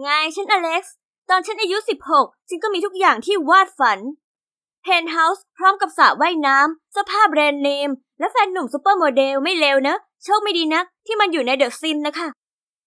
ไงฉันอเล็กซ์ ตอนฉันอายุ 16 ฉันก็มีทุกอย่างที่วาดฝัน เพนท์เฮาส์พร้อมกับสระว่ายน้ำเสื้อผ้าแบรนด์เนม และแฟนหนุ่มซูเปอร์โมเดลไม่เลวนะ โชคไม่ดีนะ ที่มันอยู่ในเดอะซิมนะคะ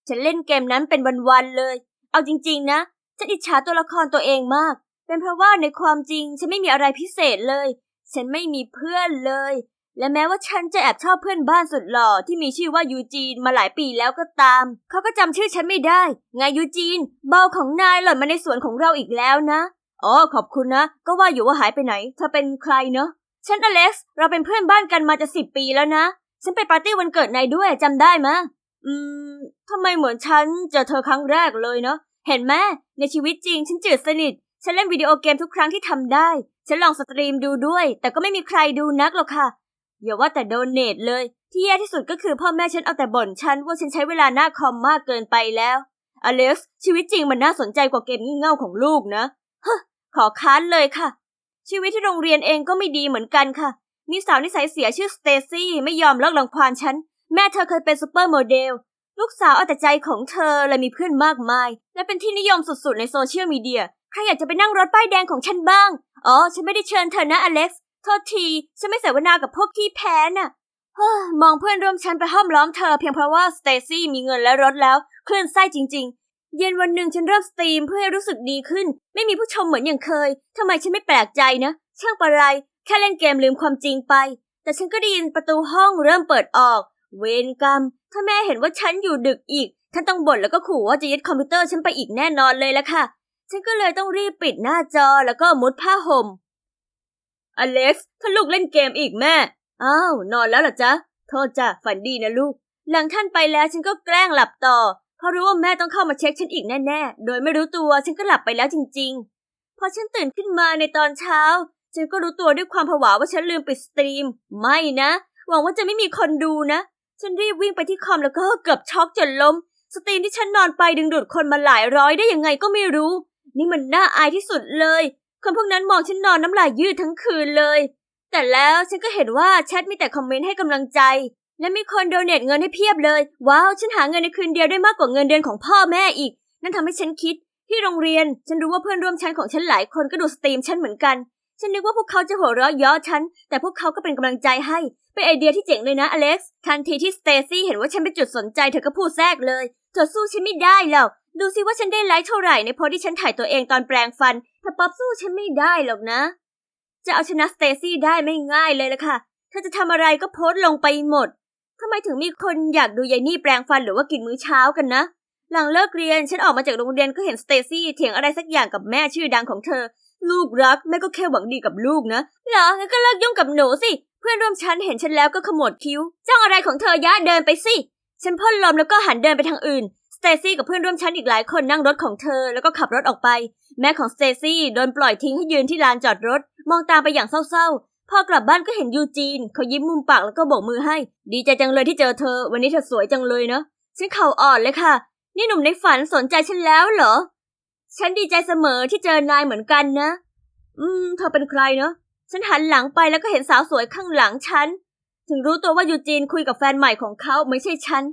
ฉันเล่นเกมนั้นเป็นวันๆเลย เอาจริงๆนะ ฉันอิจฉาตัวละครตัวเองมาก เป็นเพราะว่าในความจริงฉันไม่มีอะไรพิเศษเลย ฉันไม่มีเพื่อนเลย และแม้ว่าฉันจะแอบชอบเพื่อนบ้านสุดหล่อที่มีชื่อว่ายูจีนมาหลายปีแล้วก็ตาม เขาก็จำชื่อฉันไม่ได้ ไงยูจีน เบาของนายหล่นมาในสวนของเราอีกแล้วนะ อ๋อขอบคุณนะ ก็ว่าอยู่ว่าหายไปไหน เธอเป็นใครเนอะฉันอเล็กซ์ เราเป็นเพื่อนบ้านกันมาจะสิบปีแล้วนะ ฉันไปปาร์ตี้วันเกิดนายด้วยจำได้มะ อืมทำไมเหมือนฉันเจอเธอครั้งแรกเลยเนาะ เห็นไหมในชีวิตจริงฉันจืดสนิท ฉันเล่นวิดีโอเกมทุกครั้งที่ทำได้ ฉันลองสตรีมดูด้วย แต่ก็ไม่มีใครดูนักหรอกค่ะ อย่าว่าแต่โดเนทเลย ที่แย่ที่สุดก็คือพ่อแม่ฉันเอาแต่บ่นฉันว่าฉันใช้เวลาหน้าคอมมากเกินไปแล้ว อเล็กซ์ชีวิตจริงมันน่าสนใจกว่าเกมงี่เง่าของลูกนะฮะขอค้านเลยค่ะ ชีวิตที่โรงเรียนเองก็ไม่ดีเหมือนกันค่ะ มีสาวนิสัยเสียชื่อสเตซี่ไม่ยอมเลิกรังควานฉัน แม่เธอเคยเป็นซูเปอร์โมเดล ลูกสาวเอาแต่ใจของเธอเลยมีเพื่อนมากมาย และเป็นที่นิยมสุดๆในโซเชียลมีเดีย ใครอยากจะไปนั่งรถป้ายแดงของฉันบ้าง อ๋อ ฉันไม่ได้เชิญเธอนะอเล็กซ์ โทษที ฉันไม่เสวนากับพวกที่แพ้น่ะมองเพื่อนร่วมชั้นไปห้อมล้อมเธอเพียงเพราะว่าสเตซี่มีเงินและรถแล้ว เคลื่อนไส้จริง ๆ เย็นวันหนึ่งฉันเริ่มสตรีมเพื่อให้รู้สึกดีขึ้น ไม่มีผู้ชมเหมือนอย่างเคยทำไมฉันไม่แปลกใจนะ ช่างประไร แค่เล่นเกมลืมความจริงไป แต่ฉันก็ได้ยินประตูห้องเริ่มเปิดออก เวรกรรม ถ้าแม่เห็นว่าฉันอยู่ดึกอีกท่านต้องบ่นแล้วก็ขู่ว่าจะยึดคอมพิวเตอร์ฉันไปอีกแน่นอนเลยละค่ะ ฉันก็เลยต้องรีบปิดหน้าจอแล้วก็มุดผ้าห่ม อเล็กซ์ถ้าลูกเล่นเกมอีกแม่ อ้าว นอนแล้วหรอจ๊ะ โทษจ้ะฝันดีนะลูก หลังท่านไปแล้วฉันก็แกล้งหลับต่อ เพราะรู้ว่าแม่ต้องเข้ามาเช็คฉันอีกแน่ๆ โดยไม่รู้ตัวฉันก็หลับไปแล้วจริงๆ พอฉันตื่นขึ้นมาในตอนเช้า ฉันก็รู้ตัวด้วยความผวาว่าฉันลืมปิดสตรีม ไม่นะ หวังว่าจะไม่มีคนดูนะ ฉันรีบวิ่งไปที่คอมแล้วก็เกือบช็อกจนล้ม สตรีมที่ฉันนอนไปดึงดูดคนมาหลายร้อยได้ยังไงก็ไม่รู้ นี่มันน่าอายที่สุดเลย คนพวกนั้นมองฉันนอนน้ำลายยืดทั้งคืนเลย แต่แล้วฉันก็เห็นว่าแชทมีแต่คอมเมนต์ให้กำลังใจ และมีคนโดเนทเงินให้เพียบเลย ว้าว ฉันหาเงินในคืนเดียวได้มากกว่าเงินเดือนของพ่อแม่อีก นั่นทำให้ฉันคิด ที่โรงเรียน ฉันรู้ว่าเพื่อนร่วมชั้นของฉันหลายคนก็ดูสตรีมฉันเหมือนกัน ฉันนึกว่าพวกเขาจะหัวเราะย้อฉัน แต่พวกเขาก็เป็นกำลังใจให้ เป็นไอเดียที่เจ๋งเลยนะอเล็กซ์ ทันทีที่สเตซี่เห็นว่าฉันเป็นจุดสนใจเธอก็พูดแทรกเลยเธอสู้ฉันไม่ได้หรอกดูสิว่าฉันได้ไลค์เท่าไหร่ในโพสที่ฉันถ่ายตัวเองตอนแปลงฟัน แต่ป๊อปสู้ฉันไม่ได้หรอกนะ จะเอาชนะสเตซี่ได้ไม่ง่ายเลยละค่ะเธอจะทำอะไรก็โพสต์ลงไปหมดทำไมถึงมีคนอยากดูยายนี่แปลงฟันหรือว่ากินมื้อเช้ากันนะ หลังเลิกเรียนฉันออกมาจากโรงเรียนก็เห็นสเตซี่เถียงอะไรสักอย่างกับแม่ชื่อดังของเธอ ลูกรักแม่ก็แค่หวังดีกับลูกนะเหรองั้นก็เลิกยุ่งกับหนูสิ เพื่อนร่วมชั้นเห็นฉันแล้วก็ขมวดคิ้วจ้องอะไรของเธอยะเดินไปสิ ฉันพ่นลมแล้วก็หันเดินไปทางอื่น สเตซี่กับเพื่อนร่วมชั้นอีกหลายคนนั่งรถของเธอแล้วก็ขับรถออกไป แม่ของสเตซี่โดนปล่อยทิ้งให้ยืนที่ลานจอดรถ มองตามไปอย่างเศร้าๆ พอกลับบ้านก็เห็นยูจีน เขายิ้มมุมปากแล้วก็โบกมือให้ ดีใจจังเลยที่เจอเธอ วันนี้เธอสวยจังเลยเนาะฉันเข่าอ่อนเลยค่ะ นี่หนุ่มในฝันสนใจฉันแล้วเหรอ ฉันดีใจเสมอที่เจอนายเหมือนกันนะ อืม เธอเป็นใครเนาะฉันหันหลังไปแล้วก็เห็นสาวสวยข้างหลังฉัน ถึงรู้ตัวว่ายูจีนคุยกับแฟนใหม่ของเขาไม่ใช่ฉัน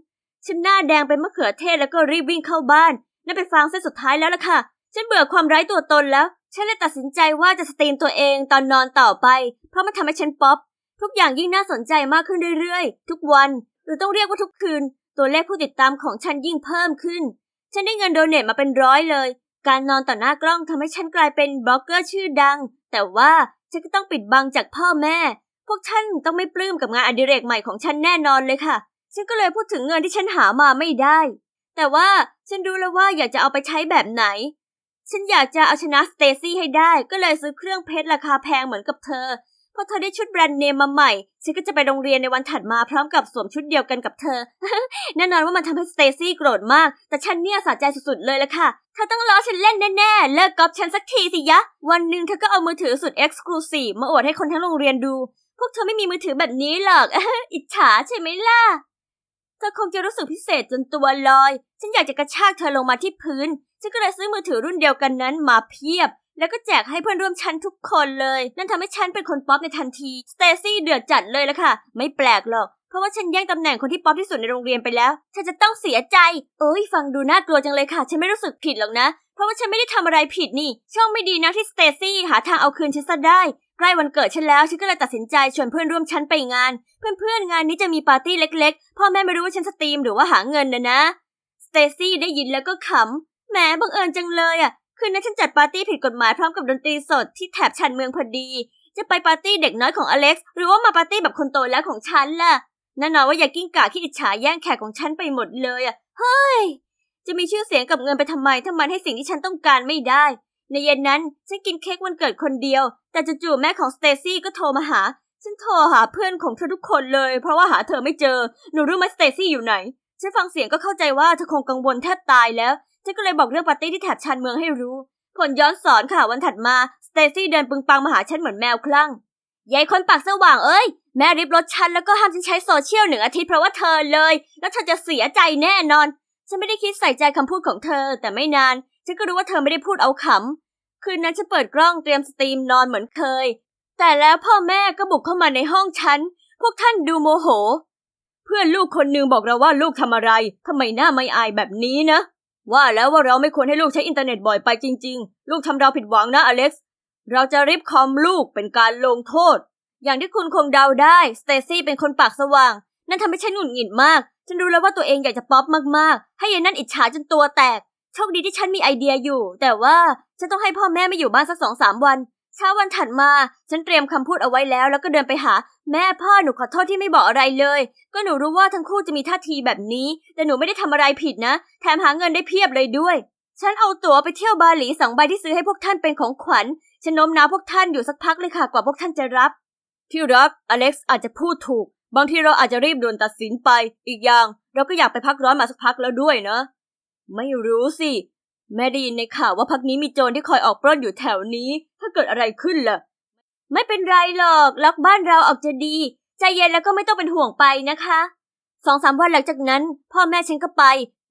ฉันหน้าแดงเป็นมะเขือเทศแล้วก็รีบวิ่งเข้าบ้าน นั่นเป็นฟางเส้นสุดท้ายแล้วล่ะค่ะ ฉันเบื่อความไร้ตัวตนแล้ว ฉันเลยตัดสินใจว่าจะสตรีมตัวเองตอนนอนต่อไป เพราะมันทำให้ฉันป๊อป ทุกอย่างยิ่งน่าสนใจมากขึ้นเรื่อยๆ ทุกวัน หรือต้องเรียกว่าทุกคืน ตัวเลขผู้ติดตามของฉันยิ่งเพิ่มขึ้น ฉันได้เงินโดเนทมาเป็นร้อยเลย การนอนต่อหน้ากล้องทำให้ฉันกลายเป็นบล็อกเกอร์ชื่อดัง แต่ว่าฉันก็ต้องปิดบังจากพ่อแม่ พวกท่านต้องไม่ปลื้มกับงานอดิเรกใหม่ของฉันแน่นอนเลยค่ะ ฉันก็เลยพูดถึงเงินที่ฉันหามาไม่ได้ แต่ว่าฉันรู้แล้วว่าอยากจะเอาไปใช้แบบไหน ฉันอยากจะเอาชนะสเตซี่ให้ได้ ก็เลยซื้อเครื่องเพชรราคาแพงเหมือนกับเธอพอเธอได้ชุดแบรนด์เนมมาใหม่ ฉันก็จะไปโรงเรียนในวันถัดมาพร้อมกับสวมชุดเดียวกันกับเธอ แน่นอนว่ามันทำให้สเตซี่โกรธมาก แต่ฉันเนี่ยสะใจสุดๆเลยละค่ะ เธอต้องล้อฉันเล่นแน่ๆ เลิกกอปฉันสักทีสิยะ วันหนึ่งเธอก็เอามือถือสุดเอ็กซ์คลูซีฟมาอวดให้คนทั้งโรงเรียนดู พวกเธอไม่มีมือถือแบบนี้หรอก อิจฉาใช่ไหมล่ะ ธอคงจะรู้สึกพิเศษจนตัวลอย ฉันอยากจะกระชากเธอลงมาที่พื้น ฉันก็เลยซื้อมือถือรุ่นเดียวกันนั้นมาเพียบ แล้วก็แจกให้เพื่อนร่วมชั้นทุกคนเลย นั่นทำให้ฉันเป็นคนป๊อปในทันที สเตซี่เดือดจัดเลยละค่ะ ไม่แปลกหรอก เพราะว่าฉันแย่งตำแหน่งคนที่ป๊อปที่สุดในโรงเรียนไปแล้ว ฉันจะต้องเสียใจ เอ้ย ฟังดูน่ากลัวจังเลยค่ะ ฉันไม่รู้สึกผิดหรอกนะ เพราะว่าฉันไม่ได้ทำอะไรผิดนี่ ช่องไม่ดีนะที่สเตซี่หาทางเอาคืนฉันซะได้ ใกล้วันเกิดฉันแล้ว ฉันก็เลยตัดสินใจชวนเพื่อนร่วมชั้นไปงาน เพื่อนๆงานนี้จะมีปาร์ตี้เล็กๆ พ่อแม่ไม่รู้ว่าฉันสตรีมหรือว่าหาเงินนะนะ สเตซี่ได้ยินแล้วก็ขำ แหมบังเอิญจังเลยอะ คืนนั้นฉันจัดปาร์ตี้ผิดกฎหมายพร้อมกับดนตรีสดที่แถบชานเมืองพอดี จะไปปาร์ตี้เด็กน้อยของอเล็กซ์หรือว่ามาปาร์ตี้แบบคนโตแล้วของฉันล่ะแน่นอนว่าอย่ากิ้งก่าขี้อิจฉาแย่งแขกของฉันไปหมดเลยอะ เฮ้ย จะมีชื่อเสียงกับเงินไปทำไมถ้ามันให้สิ่งที่ฉันต้องการไม่ได้ ในเย็นนั้นฉันกินเค้กวันเกิดคนเดียว แต่จู่ๆแม่ของสเตซี่ก็โทรมาหา ฉันโทรหาเพื่อนของเธอทุกคนเลย เพราะว่าหาเธอไม่เจอ หนูรู้ไหมสเตซี่อยู่ไหน ฉันฟังเสียงก็เข้าใจว่าเธอคงกังวลแทบตายแล้ว ฉันก็เลยบอกเรื่องปาร์ตี้ที่แถบชานเมืองให้รู้ ผลย้อนสอนค่ะวันถัดมาสเตซี่เดินปึงปังมาหาฉันเหมือนแมวคลั่งยายคนปากสว่างเอ้ยแม่ริบรถฉันแล้วก็ห้ามฉันใช้โซเชียลหนึ่งอาทิตย์เพราะว่าเธอเลย แล้วเธอจะเสียใจแน่นอน ฉันไม่ได้คิดใส่ใจคำพูดของเธอ แต่ไม่นาน ฉันก็รู้ว่าเธอไม่ได้พูดเอาขำ คืนนั้นฉันเปิดกล้องเตรียมสตรีมนอนเหมือนเคย แต่แล้วพ่อแม่ก็บุกเข้ามาในห้องฉัน พวกท่านดูโมโห เพื่อนลูกคนหนึ่งบอกเราว่าลูกทำอะไรทำไมหน้าไม่อายแบบนี้นะ ว่าแล้วว่าเราไม่ควรให้ลูกใช้อินเทอร์เน็ตบ่อยไปจริง ๆ ลูกทำเราผิดหวังนะอเล็กซ์ เราจะริบคอมลูกเป็นการลงโทษ อย่างที่คุณคงเดาได้ สเตซี่เป็นคนปากสว่าง นั่นทำให้ฉันหงุดหงิดมาก ฉันรู้แล้วว่าตัวเองอยากจะป๊อปมากๆ ให้ยายนั่นอิจฉาจนตัวแตก โชคดีที่ฉันมีไอเดียอยู่ แต่ว่าฉันต้องให้พ่อแม่ไม่อยู่บ้านสักสองสามวันเช้าวันถัดมา ฉันเตรียมคำพูดเอาไว้แล้ว แล้วก็เดินไปหา แม่พ่อหนูขอโทษที่ไม่บอกอะไรเลย ก็หนูรู้ว่าทั้งคู่จะมีท่าทีแบบนี้ แต่หนูไม่ได้ทำอะไรผิดนะ แถมหาเงินได้เพียบเลยด้วย ฉันเอาตั๋วไปเที่ยวบาหลีสองใบที่ซื้อให้พวกท่านเป็นของขวัญ ฉันโน้มน้าวพวกท่านอยู่สักพักเลยค่ะกว่าพวกท่านจะรับ ที่รักอเล็กซ์อาจจะพูดถูก บางทีเราอาจจะรีบด่วนตัดสินไป อีกอย่าง เราก็อยากไปพักร้อนมาสักพักแล้วด้วยนะ ไม่รู้สิ แม่ได้ยินในข่าวว่าพักนี้มีโจรที่คอยออกปล้นอยู่แถวนี้ ถ้าเกิดอะไรขึ้นล่ะ ไม่เป็นไรหรอก ล็อกบ้านเราออกจะดี ใจเย็นแล้วก็ไม่ต้องเป็นห่วงไปนะคะ สองสามวันหลังจากนั้น พ่อแม่ฉันก็ไป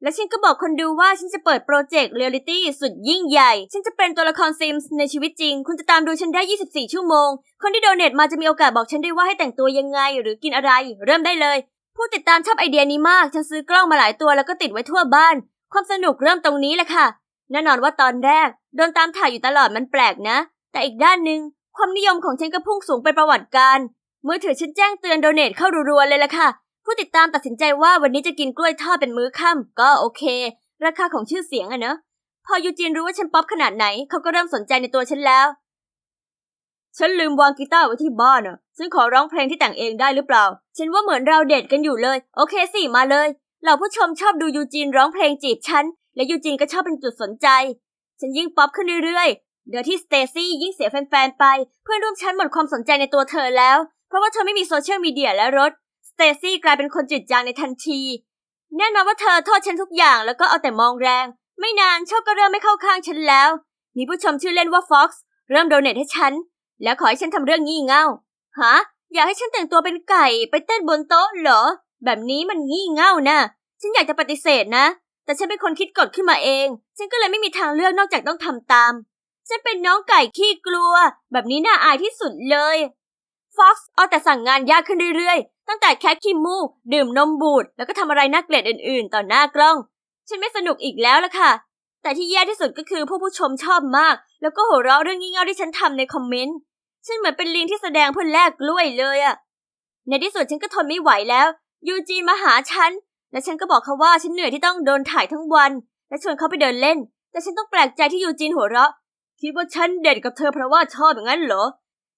และฉันก็บอกคนดูว่าฉันจะเปิดโปรเจกต์เรียลลิตี้สุดยิ่งใหญ่ ฉันจะเป็นตัวละครซิมส์ในชีวิตจริง คุณจะตามดูฉันได้ 24 ชั่วโมง คนที่โดเนทมาจะมีโอกาสบอกฉันได้ว่าให้แต่งตัวยังไง หรือกินอะไร เริ่มได้เลยผู้ติดตามชอบไอเดียนี้มาก ฉันซื้อกล้องมาหลายตัวแล้วก็ติดไว้ทั่วบ้าน ความสนุกเริ่มตรงนี้แหละค่ะ แน่นอนว่าตอนแรกโดนตามถ่ายอยู่ตลอดมันแปลกนะ แต่อีกด้านหนึ่งความนิยมของฉันก็พุ่งสูงเป็นประวัติการณ์มือถือฉันแจ้งเตือนโดเนทเข้ารัวๆเลยล่ะค่ะ ผู้ติดตามตัดสินใจว่าวันนี้จะกินกล้วยทอดเป็นมื้อค่ำก็โอเค ราคาของชื่อเสียงอะเนอะพอยูจีนรู้ว่าฉันป๊อปขนาดไหน เขาก็เริ่มสนใจในตัวฉันแล้ว ฉันลืมวางกีตาร์ไว้ที่บ้านอะฉันขอร้องเพลงที่แต่งเองได้หรือเปล่า ฉันว่าเหมือนเราเดทกันอยู่เลย โอเคสิมาเลย เหล่าผู้ชมชอบดูยูจีนร้องเพลงจีบฉัน และยูจีนก็ชอบเป็นจุดสนใจ ฉันยิ่งป๊อปขึ้นเรื่อยๆ เดี๋ยวที่สเตซี่ยิ่งเสียแฟนๆไป เพื่อนร่วมชั้นหมดความสนใจในตัวเธอแล้ว เพราะว่าเธอไม่มีโซเชียลมีเดียและรถ สเตซี่กลายเป็นคนจืดจางในทันที แน่นอนว่าเธอโทษฉันทุกอย่างแล้วก็เอาแต่มองแรง ไม่นานโชคก็เริ่มไม่เข้าข้างฉันแล้ว มีผู้ชมชื่อเล่นว่าฟ็อกซ์เริ่มโดเนทให้ฉัน แล้วขอให้ฉันทำเรื่องงี่เง่า ฮะ อยากให้ฉันแต่งตัวเป็นไก่ไปเต้นบนโต๊ะเหรอ แบบนี้มันงี่เง่านะฉันอยากจะปฏิเสธนะ แต่ฉันเป็นคนคิดกฎขึ้นมาเอง ฉันก็เลยไม่มีทางเลือกนอกจากต้องทำตาม ฉันเป็นน้องไก่ขี้กลัว แบบนี้น่าอายที่สุดเลยฟ็อกซ์เอาแต่สั่งงานยากขึ้นเรื่อยๆ ตั้งแต่แค่ขี้มูดื่มนมบูด แล้วก็ทำอะไรน่าเกลียดอื่นๆ ต่อหน้ากล้อง ฉันไม่สนุกอีกแล้วล่ะค่ะ แต่ที่แย่ที่สุดก็คือผู้ผู้ชมชอบมาก แล้วก็หัวเราะเรื่องงี่เง่าที่ฉันทำในคอมเมนต์ ฉันเหมือนเป็นลิงที่แสดงเพื่อแลกกล้วยเลยอะในที่สุดฉันก็ทนไม่ไหวแล้ว ยูจีนมาหาฉัน และฉันก็บอกเขาว่าฉันเหนื่อยที่ต้องโดนถ่ายทั้งวัน และชวนเขาไปเดินเล่น แต่ฉันต้องแปลกใจที่ยูจีนหัวเราะ คิดว่าฉันเด็ดกับเธอเพราะว่าชอบอย่างนั้นเหรอ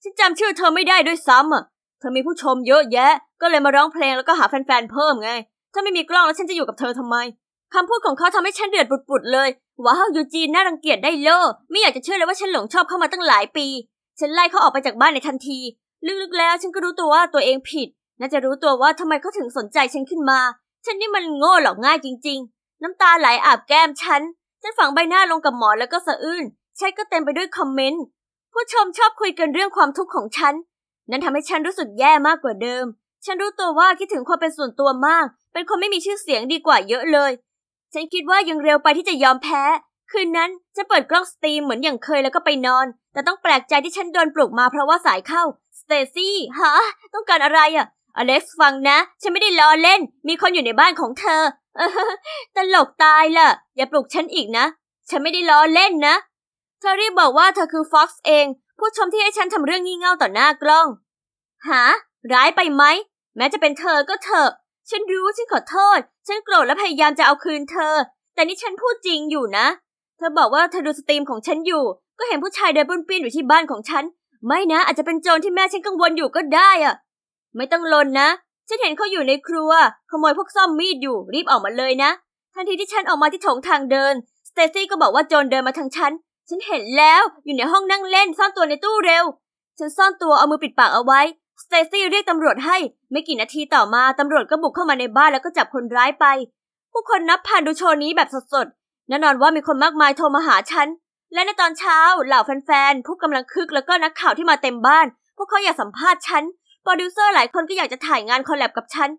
ฉันจำชื่อเธอไม่ได้ด้วยซ้ำอะ เธอมีผู้ชมเยอะแยะ ก็เลยมาร้องเพลงแล้วก็หาแฟนๆเพิ่มไง ถ้าไม่มีกล้องแล้วฉันจะอยู่กับเธอทำไมคำพูดของเขาทำให้ฉันเดือดปุดๆเลย ว้าวยูจีนน่ารังเกียจได้โลไม่อยากจะเชื่อเลยว่าฉันหลงชอบเขามาตั้งหลายปี ฉันไล่เขาออกไปจากบ้านในทันที ลึกๆแล้วฉันก็รู้ตัวว่าตัวเองผิด น่าจะรู้ตัวว่าทำไมเขาถึงสนใจฉันขึ้นมา ฉันนี่มันโง่หลอกง่ายจริง ๆ น้ำตาไหลอาบแก้มฉัน ฉันฝังใบหน้าลงกับหมอนแล้วก็สะอื้นแชทก็เต็มไปด้วยคอมเมนต์ ผู้ชมชอบคุยกันเรื่องความทุกข์ของฉัน นั่นทำให้ฉันรู้สึกแย่มากกว่าเดิม ฉันรู้ตัวว่าคิดถึงความเป็นส่วนตัวมาก เป็นคนไม่มีชื่อเสียงดีกว่าเยอะเลย ฉันคิดว่ายังเร็วไปที่จะยอมแพ้ คืนนั้นจะเปิดกล้องสตรีมเหมือนอย่างเคยแล้วก็ไปนอน แต่ต้องแปลกใจที่ฉันโดนปลุกมาเพราะว่าสายเข้า สเตซี่ ฮะ ต้องการอะไรอะ่ะ อเล็กซ์ฟังนะ ฉันไม่ได้ล้อเล่น มีคนอยู่ในบ้านของเธอ ตลกตายล่ะ อย่าปลุกฉันอีกนะ ฉันไม่ได้ล้อเล่นนะ เธอรีบบอกว่าเธอคือฟ็อกซ์เอง ผู้ชมที่ให้ฉันทำเรื่องงี่เง่าต่อหน้ากล้อง หา ร้ายไปไหม แม้จะเป็นเธอก็เถอะ ฉันรู้ฉันขอโทษ ฉันโกรธและพยายามจะเอาคืนเธอ แต่นี่ฉันพูดจริงอยู่นะ เธอบอกว่าเธอดูสตรีมของฉันอยู่ ก็เห็นผู้ชายเดินปุ้นปี้นอยู่ที่บ้านของฉัน ไม่นะ อาจจะเป็นโจรที่แม่ฉันกังวลอยู่ก็ได้อะ ไม่ต้องลนนะ ฉันเห็นเขาอยู่ในครัว ขโมยพวกซ่อมมีดอยู่ รีบออกมาเลยนะ ทันทีที่ฉันออกมาที่โถงทางเดิน สเตซี่ก็บอกว่าโจรเดินมาทางฉัน ฉันเห็นแล้ว อยู่ในห้องนั่งเล่น ซ่อนตัวในตู้เร็ว ฉันซ่อนตัวเอามือปิดปากเอาไว้ สเตซี่เรียกตำรวจให้ ไม่กี่นาทีต่อมาตำรวจก็บุกเข้ามาในบ้านแล้วก็จับคนร้ายไป ผู้คนนับพันดูโชว์นี้แบบสดๆ แน่นอนว่ามีคนมากมายโทรมาหาฉัน และในตอนเช้าเหล่าแฟนๆ ผู้กำลังคึกแล้วก็นักข่าวที่มาเต็มบ้าน พวกเขาอยากสัมภาษณ์ฉัน โปรดิวเซอร์หลายคนก็อยากจะถ่ายงานคอลแลบกับฉัน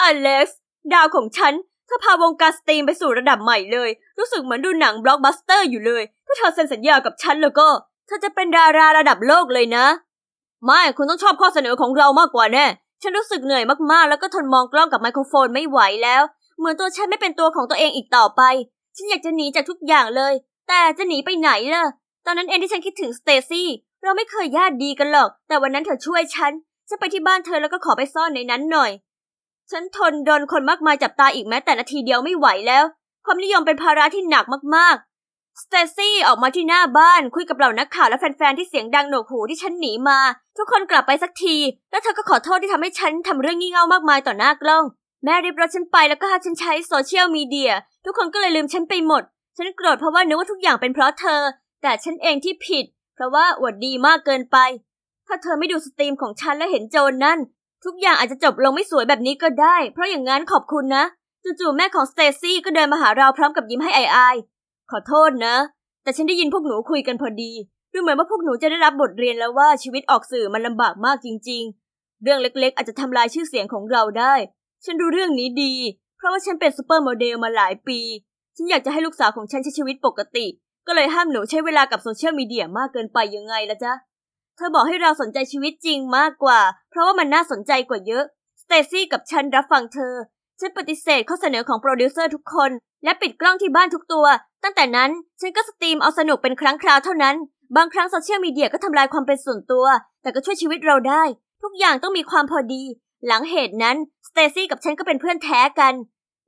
อเล็กซ์ดาวของฉันเธอพาวงการสตรีมไปสู่ระดับใหม่เลย รู้สึกเหมือนดูหนังบล็อกบัสเตอร์อยู่เลย ถ้าเธอเซ็นสัญญากับฉันแล้วก็ เธอจะเป็นดาราระดับโลกเลยนะ ไม่คุณต้องชอบข้อเสนอของเรามากกว่าแน่ ฉันรู้สึกเหนื่อยมากๆ แล้วก็ทนมองกล้องกับไมโครโฟนไม่ไหวแล้ว เหมือนตัวฉันไม่เป็นตัวของตัวเองอีกต่อไป ฉันอยากจะหนีจากทุกอย่างเลย แต่จะหนีไปไหนล่ะ ตอนนั้นเองที่ฉันคิดถึงสเตซี่ เราไม่เคยญาติดีกันหรอก แต่วันนั้นเธอช่วยฉัน ฉันไปที่บ้านเธอแล้วก็ขอไปซ่อนในนั้นหน่อย ฉันทนโดนคนมากมายจับตาอีกแม้แต่นาทีเดียวไม่ไหวแล้ว ความนิยมเป็นภาระที่หนักมากๆ สเตซี่ออกมาที่หน้าบ้านคุยกับเหล่านักข่าวและแฟนๆที่เสียงดังโหนวกหูที่ฉันหนีมา ทุกคนกลับไปสักที แล้วเธอก็ขอโทษที่ทำให้ฉันทำเรื่องงี่เง่ามากมายต่อหน้ากล้อง แม่รีบรถฉันไปแล้วก็ให้ฉันใช้โซเชียลมีเดียทุกคนก็เลยลืมฉันไปหมด ฉันโกรธเพราะว่านึกว่าทุกอย่างเป็นเพราะเธอ แต่ฉันเองที่ผิด เพราะว่าอวดดีมากเกินไป ถ้าเธอไม่ดูสตรีมของฉันและเห็นโจรนั่น ทุกอย่างอาจจะจบลงไม่สวยแบบนี้ก็ได้ เพราะอย่างนั้นขอบคุณนะ จู่ๆแม่ของสเตซี่ก็เดินมาหาเราพร้อมกับยิ้มให้อายๆขอโทษนะ แต่ฉันได้ยินพวกหนูคุยกันพอดีดูเหมือนว่าพวกหนูจะได้รับบทเรียนแล้วว่าชีวิตออกสื่อมันลำบากมากจริง ๆ เรื่องเล็กๆ อาจจะทำลายชื่อเสียงของเราได้ ฉันรู้เรื่องนี้ดี เพราะว่าฉันเป็นซูเปอร์โมเดลมาหลายปี ฉันอยากจะให้ลูกสาวของฉันใช้ชีวิตปกติ ก็เลยห้ามหนูใช้เวลากับโซเชียลมีเดียมากเกินไปยังไงละจ๊ะ เธอบอกให้เราสนใจชีวิตจริงมากกว่า เพราะว่ามันน่าสนใจกว่าเยอะ สเตซี่กับฉันรับฟังเธอ ฉันปฏิเสธข้อเสนอของโปรดิวเซอร์ทุกคน และปิดกล้องที่บ้านทุกตัว ตั้งแต่นั้นฉันก็สตรีมเอาสนุกเป็นครั้งคราวเท่านั้น บางครั้งโซเชียลมีเดียก็ทำลายความเป็นส่วนตัว แต่ก็ช่วยชีวิตเราได้ ทุกอย่างต้องมีความพอดี หลังเหตุนั้นสเตซี่กับฉันก็เป็นเพื่อนแท้กัน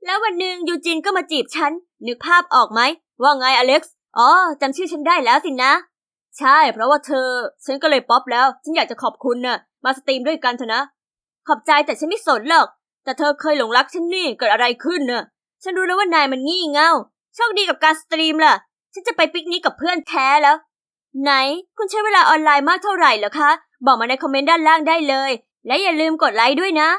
แล้ววันหนึ่งยูจินก็มาจีบฉันนึกภาพออกไหมว่าไงอเล็กซ์อ๋อจำชื่อฉันได้แล้วสินะ ใช่ เพราะว่าเธอ ฉันก็เลยป๊อปแล้ว ฉันอยากจะขอบคุณน่ะ มาสตรีมด้วยกันเถอะนะ ขอบใจแต่ฉันไม่สนหรอก แต่เธอเคยหลงรักฉันนี่ เกิดอะไรขึ้นน่ะ ฉันรู้แล้วว่านายมันงี่เง่า โชคดีกับการสตรีมล่ะ ฉันจะไปปิกนิกกับเพื่อนแท้แล้ว ไหน คุณใช้เวลาออนไลน์มากเท่าไหร่เหรอคะ บอกมาในคอมเมนต์ด้านล่างได้เลย และอย่าลืมกดไลค์ด้วยนะ